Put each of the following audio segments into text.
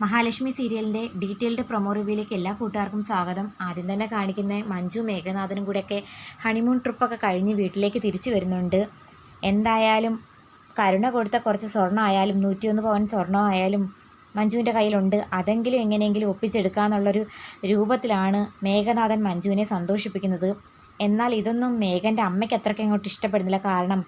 മഹാലക്ഷ്മി സീരിയലിന്റെ detailed promo റിവ്യൂയിലേക്ക് എല്ലാ കൂട്ടുകാർക്കും സ്വാഗതം. ആദ്യം തന്നെ കാണിക്കുന്ന മഞ്ജു മേഘനാഥനും കൂടെയൊക്കെ ഹണിമൂൺ ട്രിപ്പൊക്കെ കഴിഞ്ഞ് വീട്ടിലേക്ക് തിരിച്ചു വരുന്നുണ്ട്. എന്തായാലും കരുണ കൊടുത്ത കുറച്ച് സ്വർണം ആയാലും നൂറ്റിയൊന്ന് പവൻ സ്വർണം ആയാലും മഞ്ജുവിന്റെ കയ്യിലുണ്ട്. അതെങ്കിലും എങ്ങനെയെങ്കിലും ഒപ്പിച്ചെടുക്കാന്നുള്ളൊരു രൂപത്തിലാണ് മേഘനാഥൻ മഞ്ജുവിനെ സന്തോഷിപ്പിക്കുന്നത്. എന്നാൽ ഇതൊന്നും മേഘന്റെ അമ്മയ്ക്ക് അത്രയ്ക്ക് അങ്ങോട്ട് ഇഷ്ടപ്പെടുന്നില്ല. കാരണം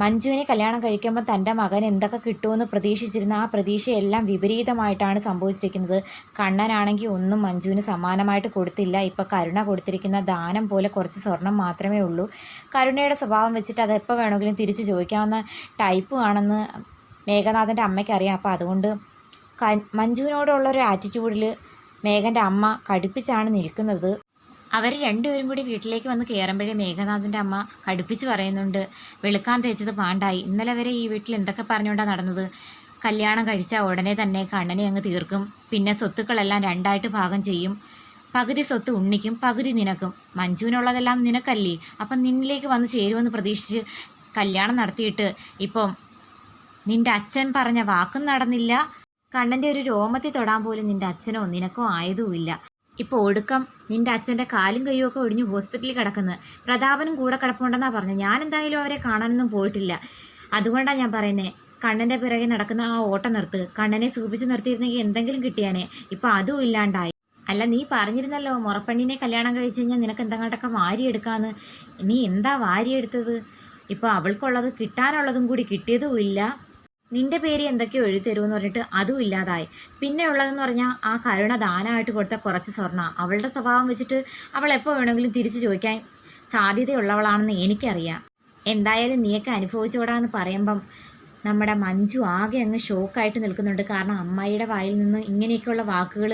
മഞ്ജുവിനെ കല്യാണം കഴിക്കുമ്പോൾ തന്റെ മകൻ എന്തൊക്കെ കിട്ടുമെന്ന് പ്രതീക്ഷിച്ചിരുന്ന ആ പ്രതീക്ഷയെല്ലാം വിപരീതമായിട്ടാണ് സംഭവിച്ചിരിക്കുന്നത്. കണ്ണനാണെങ്കിൽ ഒന്നും മഞ്ജുവിന് സമാനമായിട്ട് കൊടുത്തില്ല. ഇപ്പോൾ കരുണ കൊടുത്തിരിക്കുന്ന ദാനം പോലെ കുറച്ച് സ്വർണം മാത്രമേ ഉള്ളൂ. കരുണയുടെ സ്വഭാവം വെച്ചിട്ട് അത് എപ്പോൾ വേണമെങ്കിലും തിരിച്ച് ചോദിക്കാവുന്ന ടൈപ്പ് ആണെന്ന് മേഘനാഥന്റെ അമ്മയ്ക്കറിയാം അപ്പോൾ അതുകൊണ്ട് ക മഞ്ജുവിനോടുള്ളൊരു ആറ്റിറ്റ്യൂഡിൽ മേഘന്റെ അമ്മ കടുപ്പിച്ചാണ് നിൽക്കുന്നത്. അവർ രണ്ടുപേരും കൂടി വീട്ടിലേക്ക് വന്ന് കയറുമ്പോഴേ മേഘനാഥന്റെ അമ്മ കടുപ്പിച്ച് പറയുന്നുണ്ട് വെളുക്കാൻ തേച്ചത് പാണ്ടായി. ഇന്നലെ വരെ ഈ വീട്ടിൽ എന്തൊക്കെ പറഞ്ഞുകൊണ്ടാണ് നടന്നത്? കല്യാണം കഴിച്ച ഉടനെ തന്നെ കണ്ണനെ അങ്ങ് തീർക്കും. പിന്നെ സ്വത്തുക്കളെല്ലാം രണ്ടായിട്ട് ഭാഗം ചെയ്യും. പകുതി സ്വത്ത് ഉണ്ണിക്കും പകുതി നിനക്കും. മഞ്ജുവിനുള്ളതെല്ലാം നിനക്കല്ലേ? അപ്പം നിന്നിലേക്ക് വന്ന് ചേരുമെന്ന് പ്രതീക്ഷിച്ച് കല്യാണം നടത്തിയിട്ട് ഇപ്പം നിന്റെ അച്ഛൻ പറഞ്ഞ വാക്കും നടന്നില്ല. കണ്ണന്റെ ഒരു രോമത്തിൽ തൊടാൻ പോലും നിന്റെ അച്ഛനോ നിനക്കോ ആയതുമില്ല. ഇപ്പോൾ ഒടുക്കം നിന്റെ അച്ഛന്റെ കാലും കൈയും ഒക്കെ ഒടിഞ്ഞ് ഹോസ്പിറ്റലിൽ കിടക്കുന്നത് പ്രതാപനും കൂടെ കിടപ്പുണ്ടെന്നാണ് പറഞ്ഞത് ഞാൻ എന്തായാലും അവരെ കാണാനൊന്നും പോയിട്ടില്ല. അതുകൊണ്ടാണ് ഞാൻ പറയുന്നത് കണ്ണന്റെ പിറകെ നടക്കുന്ന ആ ഓട്ടം നിർത്ത്. കണ്ണനെ സൂപിച്ച് നിർത്തിയിരുന്നെങ്കിൽ എന്തെങ്കിലും കിട്ടിയാനെ. ഇപ്പം അതും ഇല്ലാണ്ടായി. അല്ല നീ പറഞ്ഞിരുന്നല്ലോ മുറപ്പെണ്ണിനെ കല്യാണം കഴിച്ച് കഴിഞ്ഞാൽ നിനക്ക് എന്തെങ്കിലുമൊക്കെ വാരിയെടുക്കാന്ന്. നീ എന്താ വാരിയെടുത്തത്? ഇപ്പോൾ അവൾക്കുള്ളത് കിട്ടാനുള്ളതും കൂടി കിട്ടിയതുമില്ല നിന്റെ പേര് എന്തൊക്കെയോ എഴുതി തരുമെന്ന് പറഞ്ഞിട്ട് അതും ഇല്ലാതായി. പിന്നെ ഉള്ളതെന്ന് പറഞ്ഞാൽ ആ കരുണ ദാനമായിട്ട് കൊടുത്ത കുറച്ച് സ്വർണ. അവളുടെ സ്വഭാവം വെച്ചിട്ട് അവൾ എപ്പോൾ വേണമെങ്കിലും തിരിച്ചു ചോദിക്കാൻ സാധ്യതയുള്ളവളാണെന്ന് എനിക്കറിയാം. എന്തായാലും നീയൊക്കെ അനുഭവിച്ചോടാന്ന് പറയുമ്പം നമ്മുടെ മഞ്ജു ആകെ അങ്ങ് ഷോക്കായിട്ട് നിൽക്കുന്നുണ്ട്. കാരണം അമ്മായിയുടെ വായിൽ നിന്ന് ഇങ്ങനെയൊക്കെയുള്ള വാക്കുകൾ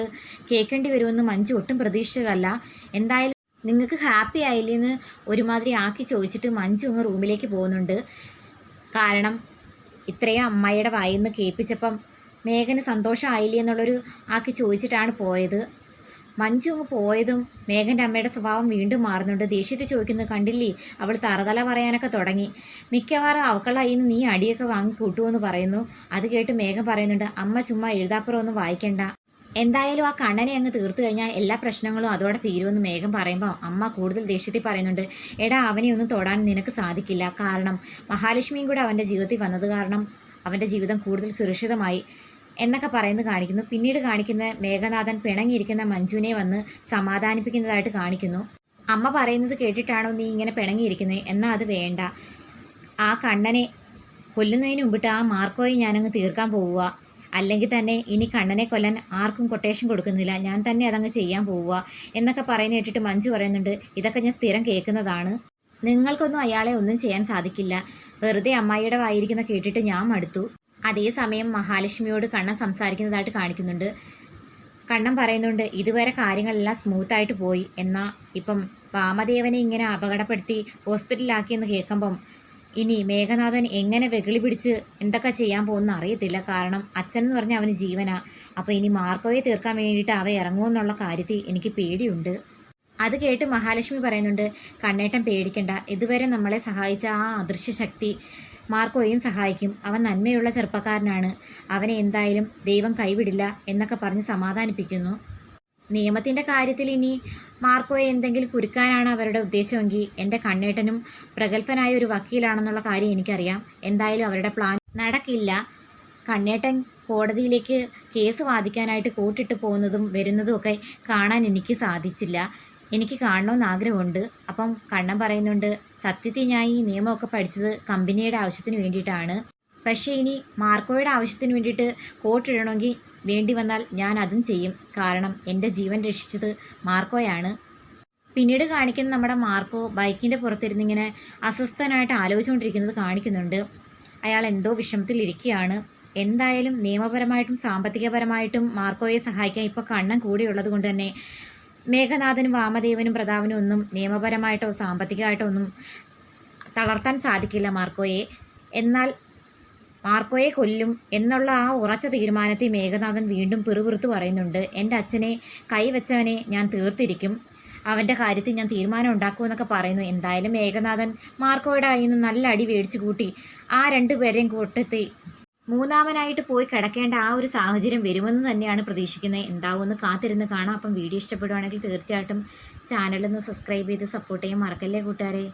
കേൾക്കേണ്ടി വരുമെന്ന് മഞ്ജു ഒട്ടും പ്രതീക്ഷിച്ചതല്ല. എന്തായാലും നിങ്ങൾക്ക് ഹാപ്പി ആയില്ലെന്ന് ഒരുമാതിരി ആക്കി ചോദിച്ചിട്ട് മഞ്ജു അങ്ങ് റൂമിലേക്ക് പോകുന്നുണ്ട്. കാരണം ഇത്രയും അമ്മായിയുടെ വായിൽ നിന്ന് കേൾപ്പിച്ചപ്പം മേഘന് സന്തോഷമായില്ലേ എന്നുള്ളൊരു ആക്കി ചോദിച്ചിട്ടാണ് പോയത്. മഞ്ജു അങ്ങ് പോയതും മേഘന്റെ അമ്മയുടെ സ്വഭാവം വീണ്ടും മാറുന്നുണ്ട്. ദേഷ്യത്തിൽ ചോദിക്കുന്നത് കണ്ടില്ലേ? അവൾ തറതല പറയാനൊക്കെ തുടങ്ങി. മിക്കവാറും അവക്കളായി നീ അടിയൊക്കെ വാങ്ങി കൂട്ടുമെന്ന് പറയുന്നു. അത് കേട്ട് മേഘം പറയുന്നുണ്ട് അമ്മ ചുമ്മാ എഴുതാപ്പുറമൊന്നും വായിക്കണ്ട. എന്തായാലും ആ കണ്ണനെ അങ്ങ് തീർത്തു കഴിഞ്ഞാൽ എല്ലാ പ്രശ്നങ്ങളും അതോടെ തീരുമെന്ന് മേഘം പറയുമ്പോൾ അമ്മ കൂടുതൽ ദേഷ്യത്തിൽ പറയുന്നുണ്ട് എടാ അവനെ ഒന്നും തൊടാൻ നിനക്ക് സാധിക്കില്ല. കാരണം മഹാലക്ഷ്മിയും കൂടെ അവന്റെ ജീവിതത്തിൽ വന്നത് കാരണം അവന്റെ ജീവിതം കൂടുതൽ സുരക്ഷിതമായി എന്നൊക്കെ പറയുന്നത് കാണിക്കുന്നു. പിന്നീട് കാണിക്കുന്ന മേഘനാഥൻ പിണങ്ങിയിരിക്കുന്ന മഞ്ജുവിനെ വന്ന് സമാധാനിപ്പിക്കുന്നതായിട്ട് കാണിക്കുന്നു. അമ്മ പറയുന്നത് കേട്ടിട്ടാണോ നീ ഇങ്ങനെ പിണങ്ങിയിരിക്കുന്നത് എന്നാൽ അത് വേണ്ട. ആ കണ്ണനെ കൊല്ലുന്നതിന് മുമ്പിട്ട് ആ മാർക്കോയെ ഞാനങ്ങ് തീർക്കാൻ പോവുക. അല്ലെങ്കിൽ തന്നെ ഇനി കണ്ണനെ കൊല്ലാൻ ആർക്കും കൊട്ടേഷൻ കൊടുക്കുന്നില്ല. ഞാൻ തന്നെ അതങ്ങ് ചെയ്യാൻ പോവുക എന്നൊക്കെ പറയുന്ന കേട്ടിട്ട് മഞ്ജു പറയുന്നുണ്ട്. ഇതൊക്കെ ഞാൻ സ്ഥിരം കേൾക്കുന്നതാണ്. നിങ്ങൾക്കൊന്നും അയാളെ ഒന്നും ചെയ്യാൻ സാധിക്കില്ല. വെറുതെ അമ്മായിയുടെ വായിരിക്കുന്ന കേട്ടിട്ട് ഞാൻ മടുത്തു. അതേസമയം മഹാലക്ഷ്മിയോട് കണ്ണൻ സംസാരിക്കുന്നതായിട്ട് കാണിക്കുന്നുണ്ട്. കണ്ണൻ പറയുന്നുണ്ട് ഇതുവരെ കാര്യങ്ങളെല്ലാം സ്മൂത്തായിട്ട് പോയി. എന്നാൽ ഇപ്പം വാമദേവനെ ഇങ്ങനെ അപകടപ്പെടുത്തി ഹോസ്പിറ്റലിലാക്കിയെന്ന് കേൾക്കുമ്പം ഇനി മേഘനാഥൻ എങ്ങനെ വെകിളി പിടിച്ച് എന്തൊക്കെ ചെയ്യാൻ പോകുന്ന അറിയത്തില്ല. കാരണം അച്ഛൻ എന്ന് പറഞ്ഞാൽ അവന് ജീവനാ. അപ്പോൾ ഇനി മാർക്കോയെ തീർക്കാൻ വേണ്ടിയിട്ട് അവ ഇറങ്ങുമെന്നുള്ള കാര്യത്തിൽ എനിക്ക് പേടിയുണ്ട്. അത് കേട്ട് മഹാലക്ഷ്മി പറയുന്നുണ്ട് കണ്ണേട്ടൻ പേടിക്കണ്ട. ഇതുവരെ നമ്മളെ സഹായിച്ച ആ അദൃശ്യ ശക്തി മാർക്കോയും സഹായിക്കും. അവൻ നന്മയുള്ള ചെറുപ്പക്കാരനാണ്. അവനെ എന്തായാലും ദൈവം കൈവിടില്ല എന്നൊക്കെ പറഞ്ഞ് സമാധാനിപ്പിക്കുന്നു. നിയമത്തിന്റെ കാര്യത്തിൽ ഇനി മാർക്കോയെ എന്തെങ്കിലും കുരുക്കാനാണ് അവരുടെ ഉദ്ദേശമെങ്കിൽ എന്റെ കണ്ണേട്ടനും പ്രഗത്ഭനായ ഒരു വക്കീലാണെന്നുള്ള കാര്യം എനിക്കറിയാം. എന്തായാലും അവരുടെ പ്ലാൻ നടക്കില്ല. കണ്ണേട്ടൻ കോടതിയിലേക്ക് കേസ് വാദിക്കാനായിട്ട് കൂട്ടിട്ട് പോകുന്നതും വരുന്നതും ഒക്കെ കാണാൻ എനിക്ക് സാധിച്ചില്ല. എനിക്ക് കാണണമെന്ന് ആഗ്രഹമുണ്ട്. അപ്പം കണ്ണൻ പറയുന്നുണ്ട് സത്യത്തിൽ ഞാൻ ഈ നിയമമൊക്കെ പഠിച്ചത് കമ്പനിയുടെ ആവശ്യത്തിന് വേണ്ടിയിട്ടാണ്. പക്ഷേ ഇനി മാർക്കോയുടെ ആവശ്യത്തിന് വേണ്ടിയിട്ട് കോട്ടിടണമെങ്കിൽ വേണ്ടി വന്നാൽ ഞാൻ അതും ചെയ്യും. കാരണം എന്റെ ജീവൻ രക്ഷിച്ചത് മാർക്കോയാണ്. പിന്നീട് കാണിക്കുന്ന നമ്മുടെ മാർക്കോ ബൈക്കിന്റെ പുറത്തിരുന്നിങ്ങനെ അസ്വസ്ഥനായിട്ട് ആലോചിച്ചുകൊണ്ടിരിക്കുന്നത് കാണിക്കുന്നുണ്ട്. അയാൾ എന്തോ വിഷമത്തിലിരിക്കുകയാണ് എന്തായാലും നിയമപരമായിട്ടും സാമ്പത്തികപരമായിട്ടും മാർക്കോയെ സഹായിക്കാൻ ഇപ്പോൾ കണ്ണം കൂടിയുള്ളത് കൊണ്ട് തന്നെ മേഘനാഥനും വാമദേവനും പ്രതാപനും ഒന്നും നിയമപരമായിട്ടോ സാമ്പത്തികമായിട്ടോ ഒന്നും തളർത്താൻ സാധിക്കില്ല മാർക്കോയെ. എന്നാൽ മാർക്കോയെ കൊല്ലും എന്നുള്ള ആ ഉറച്ച തീരുമാനത്തെ മേഘനാഥൻ വീണ്ടും പിറുപിറുത്ത് പറയുന്നുണ്ട് എന്റെ അച്ഛനെ കൈവച്ചവനെ ഞാൻ തീർത്തിരിക്കും. അവന്റെ കാര്യത്തിൽ ഞാൻ തീരുമാനം ഉണ്ടാക്കുമെന്നൊക്കെ പറയുന്നു. എന്തായാലും മേഘനാഥൻ മാർക്കോയുടെ കയ്യിൽ നിന്ന് നല്ല അടി മേടിച്ചു കൂട്ടി. ആ രണ്ടുപേരെയും കൂട്ടത്തി മൂന്നാമനായിട്ട് പോയി കിടക്കേണ്ട ആ ഒരു സാഹചര്യം വരുമെന്ന് തന്നെയാണ് പ്രതീക്ഷിക്കുന്നത്. എന്താവുമെന്ന് കാത്തിരുന്ന് കാണാം. അപ്പം വീഡിയോ ഇഷ്ടപ്പെടുവാണെങ്കിൽ തീർച്ചയായിട്ടും ചാനലൊന്ന് സബ്സ്ക്രൈബ് ചെയ്ത് സപ്പോർട്ട് ചെയ്യാൻ മറക്കല്ലേ കൂട്ടുകാരെ?